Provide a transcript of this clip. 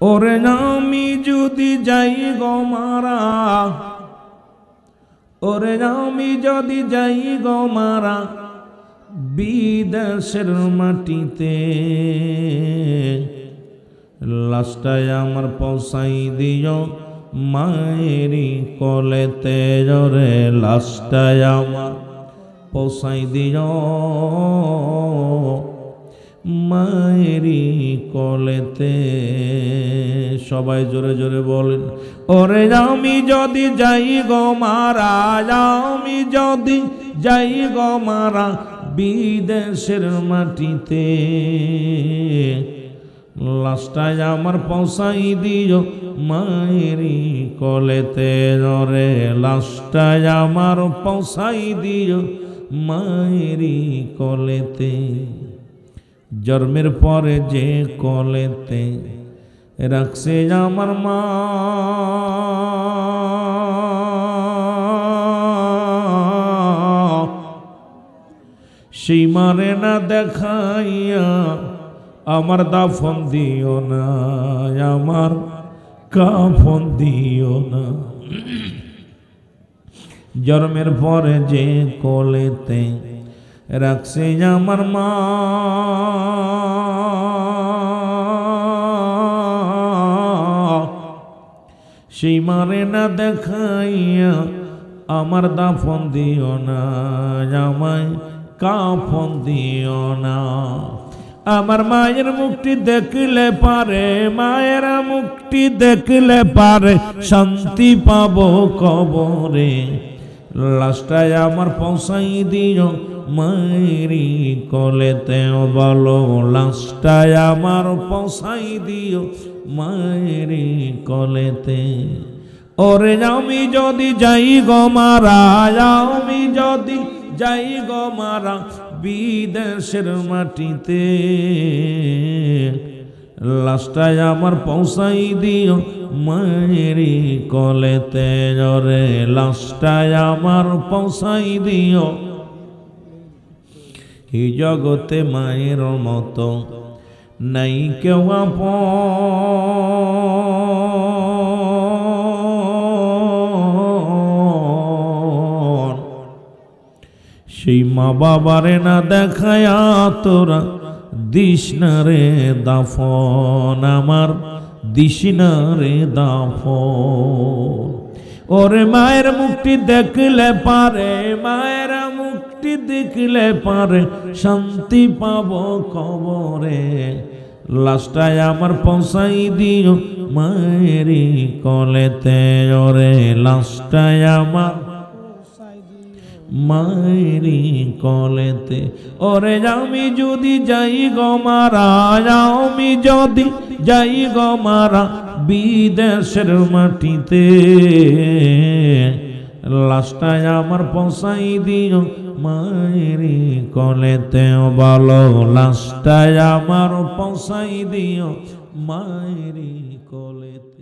ওরে আমি যদি যাই গো মারা, ওরে আমি যদি যাই গো মারা বিদেশের মাটিতে লাস্টায় আমার পৌঁছাই দিও মায়েরি কলেতে জরে লাস্টায় আমার পৌঁছাই দিও মায়েরি কলেতে। সবাই জোরে জোরে বলেন, ওরে আমি যদি যাই গো মারা, আমি যদি যাই গো মারা বিদেশের মাটিতে লাস্টায় আমার পৌঁছাই দিও মায়েরি কলেতে রে লাস্টায় আমার পৌঁছাই দিও মায়েরি কলেতে, জন্মের পরে যে কলেতে রাখছে আমার মা। সেই মারে না দেখাইয়া আমার দাফন দিও না, আমার কাফন দিও না। জন্মের পরে যে কোলেতে রাখছে আমার মা। সেই মারে না দেখাইয়া আমার দাফন দিও না, আমায় কাফন দিও না। আমার মায়ের মুখটি দেখলে পারে, মায়ের মুখটি দেখলে পারে, শান্তি পাবো কবরে। লাস্টায় আমার পৌঁছাই দিও মায়েরি কলেতে বলো লাস্টায় আমার পৌঁছাই দিও। মায়েরি কলেতে ওরে আমি যদি যাই গো মারা, আমি যদি যাই গো মারা বিদেশের মাটিতে লাস্টায় আমার পৌঁছাই দিও। মায়েরি কলেতে জরে লাস্টায় আমার পৌঁছাই দিও। এই জগতে মায়ের মতো নাই কেউ সেই মা বাবারে না দেখায়া তোরা দিশনারে দাফন, আমার দিশনারে দাফন। ওরে মায়ের মুক্তি দেখলে পারে মায়ের দেখলে পারে শান্তি পাব কবরে। লাস্টায় আমার পৌঁছাই দিও মায়েরি কলেতে। ওরে লাস্টায় আমার মায়েরি কলেতে। ওরে আমি যদি যাই গো মারা, আমি যদি যাই গো মারা বিদেশের মাটিতে। লাস্টায় আমার পৌঁছাই দিও মায়েরি কলেতেও বলো। লাস্টায় আমার পৌঁছাই দিও মায়েরি কলেতে